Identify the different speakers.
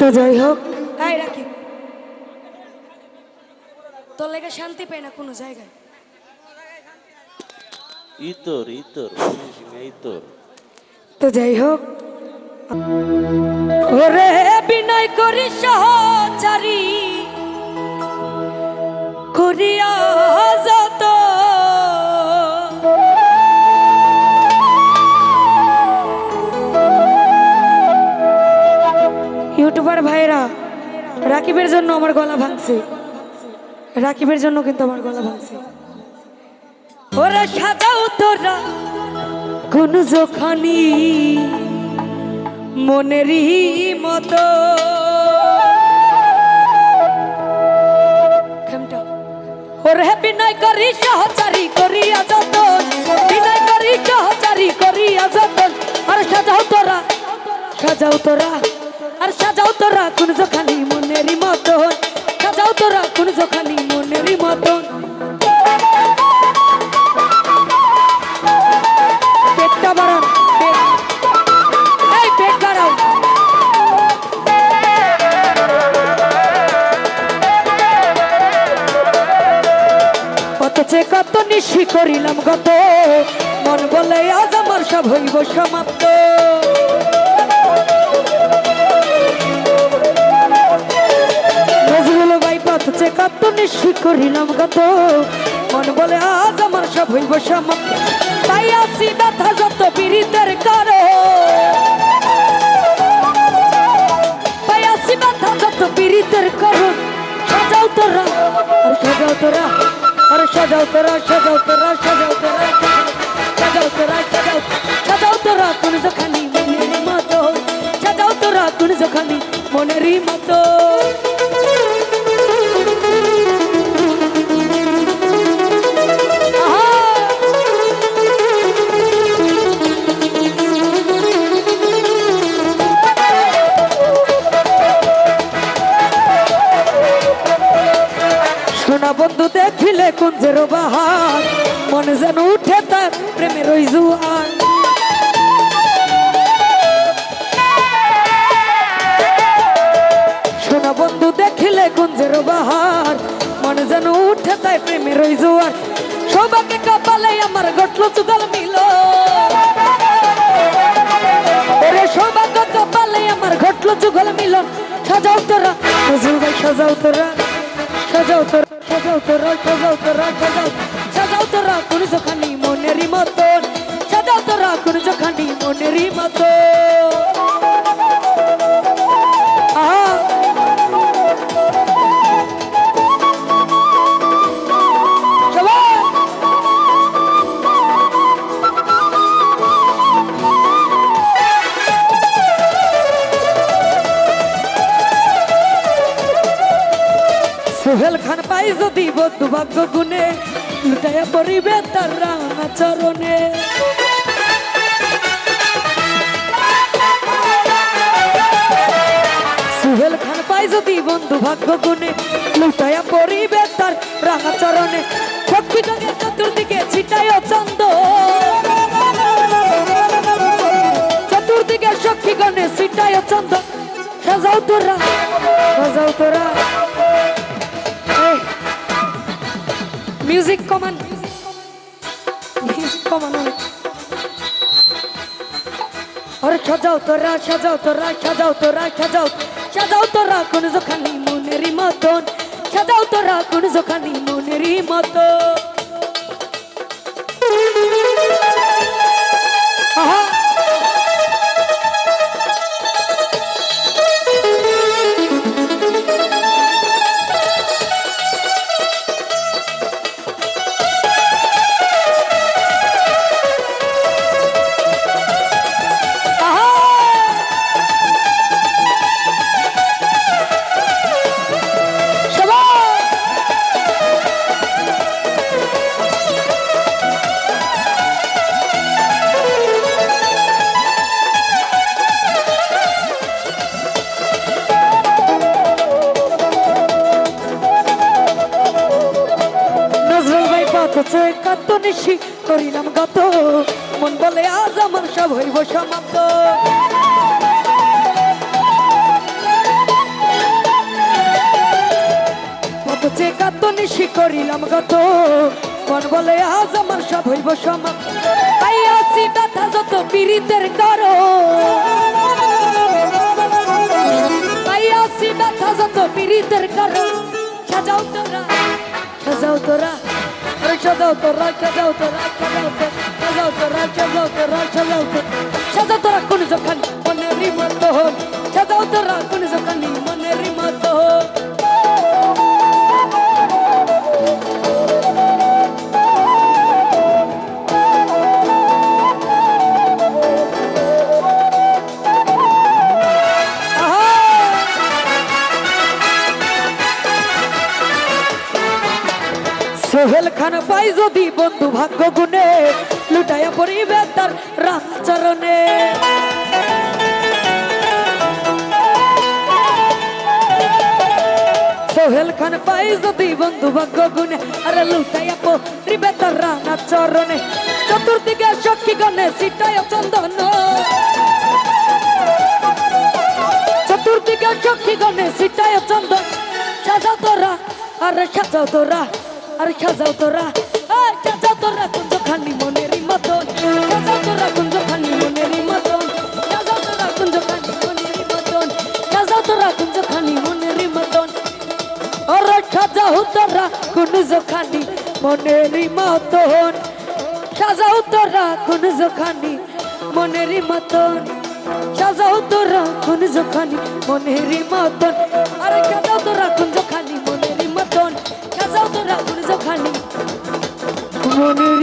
Speaker 1: তো যাই হোক। এই রাখি তোর লেগে শান্তি পাই না কোনো জায়গায়।
Speaker 2: ইতর ইতর ইতর।
Speaker 1: তো যাই হোক। ওরে বিনয় করি সহচারী। করিয়া ইউটিউবার ভাইরা রাকিবের জন্য আমার গলা ভাঙছে। রাকিবের জন্য কিন্তু আমার গলা ভাঙছে। ওরা সাজাও তোরা কোন যখানি মনেরই মতো। সাজাও তোরা। আর সাজাও তোরা কোন যখানি মনেরই মতন। সাজাও তোরা কোন যখানি মনেরই মতন। কত কত নিশি করিলাম গত। মন বলে আজ আমার সব হইব সমাপ্ত। নিশি করিলাম গত মন বলে আজ আমার সব হইব তাই আসি ব্যথা যত পীড়িতের কারও তাই আসি ব্যথা যত পীড়িতের সাজাও তোরা, আর সাজাও তোরা, আর সাজাও তোরা সাজাও তোরা সাজাও তোরা সাজাও তোরা, সাজাও সাজাও তোরা, কোন মতো। সাজাও তোরা, কোন মনেরই মতো। বাহার। মনে যেন উঠে তার প্রেমের ওই জুয়ার। সোনা বন্ধু, দেখিলে কুঞ্জের বাহার। মনে যেন উঠে তাই প্রেমের ওই জুয়ার। সৌভাগ্যে কপালে আমার ঘটলো চুগাল মিল সৌভাগ্য কপালে আমার ঘটলো যুগল মিলন। সাজাও তোরা সাজাও তোরা সাজাও তোরা। সাজাও তোরা সাজাও তোরা সাজাও সাজাও তোরা কোন যখানি মনেরই মতন। সাজাও তোরা কোন যখানি মনেরই মতন। সোহেল খান পাই যদি বন্ধু ভাগ্য গুনে লুটাইয়া পড়িবে তার রাঙা চরণে সোহেল খান পাই যদি বন্ধু ভাগ্য গুনে লুটাইয়া পড়িবে তার রাঙা চরণে জগে চতুর্দিকে ছিটাই চন্দ চতুর্দিকে সখী গণে ছিটাই চন্দ সাজাও তোরা সাজাও তোরা। মিউজিক কমান মিউজিক কমান আরে সাজাও তোরা সাজাও তোরা সাজাও তোরা, সাজাও। সাজাও তোরা কোন জোখানি মনেরই মতন। সাজাও তোরা কোন জোখানি মনেরই মতন। কাছে কাত নিশি, করিলাম গত। মন বলে, আজ আমার সব হইব সমাপ্ত। যে কাত নিশি, করিলাম গত। মন বলে, আজ আমার সব হইব সমাপ্ত। তাই আছি কথা যত পীড়িতের করো তাই আছি কথা যত পীড়িতের করো সাজাও তোরা সাজাও তোরা। আরে সাজাও তোরা সাজাও তোরা সাজাও তোরা সাজাও তোরা সাজাও তোরা সাজাও তোরা সাজাও তোরা কোন যখন সোহেল খান পাই যদি বন্ধু ভাগ্য গুনে লুটাইয়া পড়িবে তার রামচরণে সোহেল খান পাই যদি বন্ধু ভাগ্য গুনে আরে লুটাইয়া পড়িবে তার রামচরণে চতুর্দিকে সখী গণে সিটায় চন্দন। চতুর্দিকে সখী গণে সিটায় চন্দন। সাজাও তোরা, আরে সাজাও তোরা। আরে সাজাও তোরা। সাজাও তোরা কুঞ্জ খানি মনেরই মতন। সাজাও তোরা কুঞ্জ খানি মনেরই মতন। সাজাও তোরা কুঞ্জ খানি মনেরই মতন। সাজাও তোরা কুঞ্জ খানি মনেরই মতন। আরে সাজাও তোরা কুঞ্জ খানি মনেরই মতন। তোরা খানি মনেরই মতন। তোরা খানি মনেরই মতন। সাজাও